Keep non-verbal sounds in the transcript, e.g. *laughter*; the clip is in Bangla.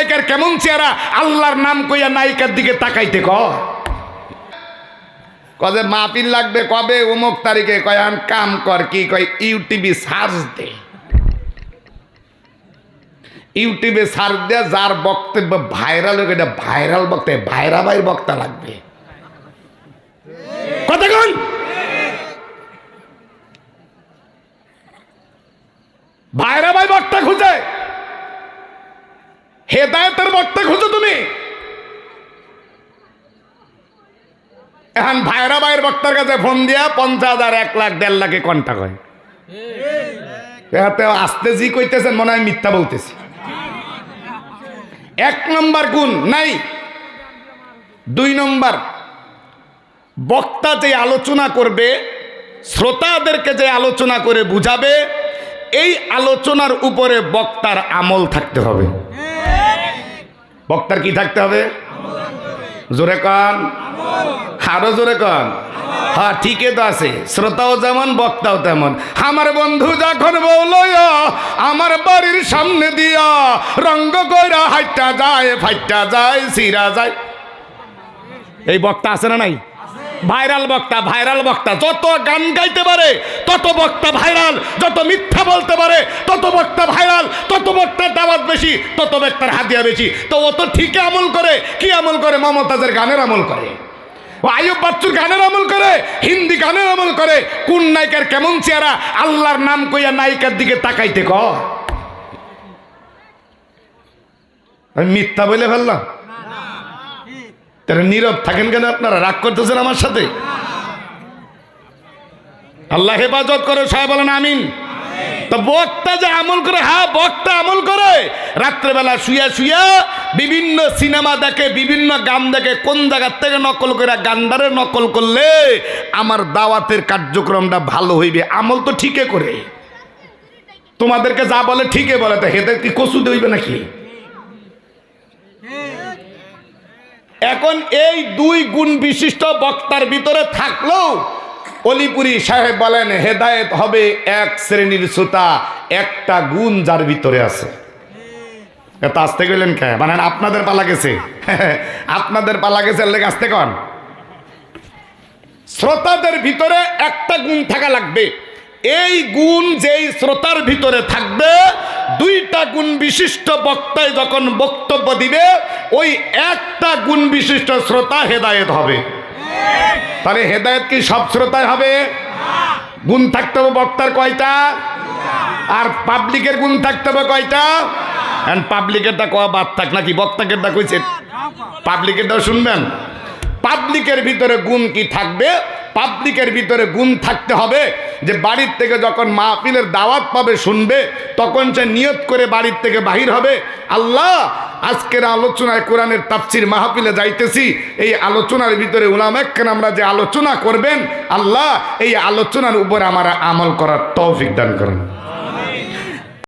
নায়িকার কেমন চেহারা? আল্লাহর নাম কইয়া নায়িকার দিকে তাকাইতে ক। কবে লাগবে, কবে অমুক তারিখে কয়, আন কাম কর, কি কয়? ইউটিউবে সার্চ দে। ইউটিউবে সার্চ দেয়া যার বক্তব্য ভাইরাল হোক, এটা ভাইরাল বক্তব্য ভাইরা ভাইয়ের বক্তা লাগবে। কতক্ষণ ভাইরা ভাই বক্তা খুঁজে। বক্তা খুঁজো তুমি। এখন ভাইরা ভাইয়ের বক্তার কাছে ফোন দিয়া পঞ্চাশ হাজার এক লাখ, দেড় লাখে কন্টাক হয়। আসতে জি কইতেছেন, মনে হয় মিথ্যা বলতেছি। এক নম্বর গুণ, নাই। দুই নম্বর, বক্তা যে আলোচনা করবে, শ্রোতাদেরকে যে আলোচনা করে বুঝাবে, এই আলোচনার উপরে বক্তার আমল থাকতে হবে। বক্তার কি থাকতে হবে? জোরে কন। আরও জোরে কন। হ্যাঁ ঠিকই তো আছে। শ্রোতাও যেমন, বক্তাও তেমন। আমার বন্ধু যখন বলল আমার বাড়ির সামনে দিয়া রঙ্গ কইরা হাইটা যায় ফাইটা যায়, সিরা যায়। এই বক্তা আছে না নাই? ভাইরাল বক্তা ভাইরাল বক্তা। যত গান গাইতে পারে, তত বক্তা ভাইরাল। যত মিথ্যা বলতে পারে, তত বক্তা ভাইরাল। তত বক্তার দাওয়াত বেশি, তত বক্তার হাতিয়া বেশি। তো ও তো ঠিক আমল করে। কি আমল করে? মমতাজের গানের আমল করে। ও আয়ুব বাচ্চুর গানের আমল করে। হিন্দি গানের আমল করে। কোন নায়িকার কেমন চেহারা? আল্লাহর নাম কইয়া নায়িকার দিকে তাকাইতে ক আমি মিথ্যা বলে ফেললাম। তাহলে নীরব থাকেন কেন আপনারা? রাগ করতেছেন আমার সাথে? আল্লাহ হেফাজত করে, সবাই বলেন আমিন। তো বক্তা যে আমল করে হ্যাঁ বক্তা আমল করে। রাত্রেবেলা শুয়া শুয়া বিভিন্ন সিনেমা দেখে, বিভিন্ন গান দেখে, কোন জায়গার থেকে নকল করে গান্ডারে নকল করলে আমার দাওয়াতের কার্যক্রমটা ভালো হইবে? আমল তো ঠিকই করে। তোমাদেরকে যা বলে ঠিকই বলে, তো হেদের কি কচু দইবে নাকি? এখন এই দুই গুণ বিশিষ্ট বক্তার ভিতরে থাকলেও অলিপুরি সাহেব বলেন, হেদায়েত হবে এক শ্রেণির শ্রোতা, একটা গুণ যার ভিতরে আছে। এত আসতে গেলেন কে? মানে আপনাদের পালা গেছে। *laughs* আপনাদের পালা গেছে লেগে আসতে কন। শ্রোতাদের ভিতরে একটা গুণ থাকা লাগবে। এই গুণ যেই শ্রোতার ভিতরে থাকবে দুইটা গুণ বিশিষ্ট বক্তায় যখন বক্তব্য দিবে, ওই একটা গুণ বিশিষ্ট শ্রোতা হেদায়েত হবে। তাহলে হেদায়েত কি সব শ্রোতায় হবে? গুণ থাকতে হবে বক্তার কয়টা? আর পাবলিকের গুণ থাকতে হবে কয়টা? এখন পাবলিকেরটা কয়া বাদ থাক নাকি বক্তাকেরটা কইছে পাবলিকেরটাও শুনবেন? পাবলিকের ভিতরে গুণ কি থাকবে? পাবলিকের ভিতরে গুণ থাকতে হবে যে বাড়ির থেকে যখন মাহফিলের দাওয়াত পাবে, শুনবে, তখন সে নিয়ত করে বাড়ির থেকে বাহির হবে। আল্লাহ, আজকের আলোচনায় কোরআনের তাফসির মাহফিলে যাইতেছি। এই আলোচনার ভিতরে উলামেকখান আমরা যে আলোচনা করবেন, আল্লাহ, এই আলোচনার উপর আমার আমল করার তৌফিক দান করেন।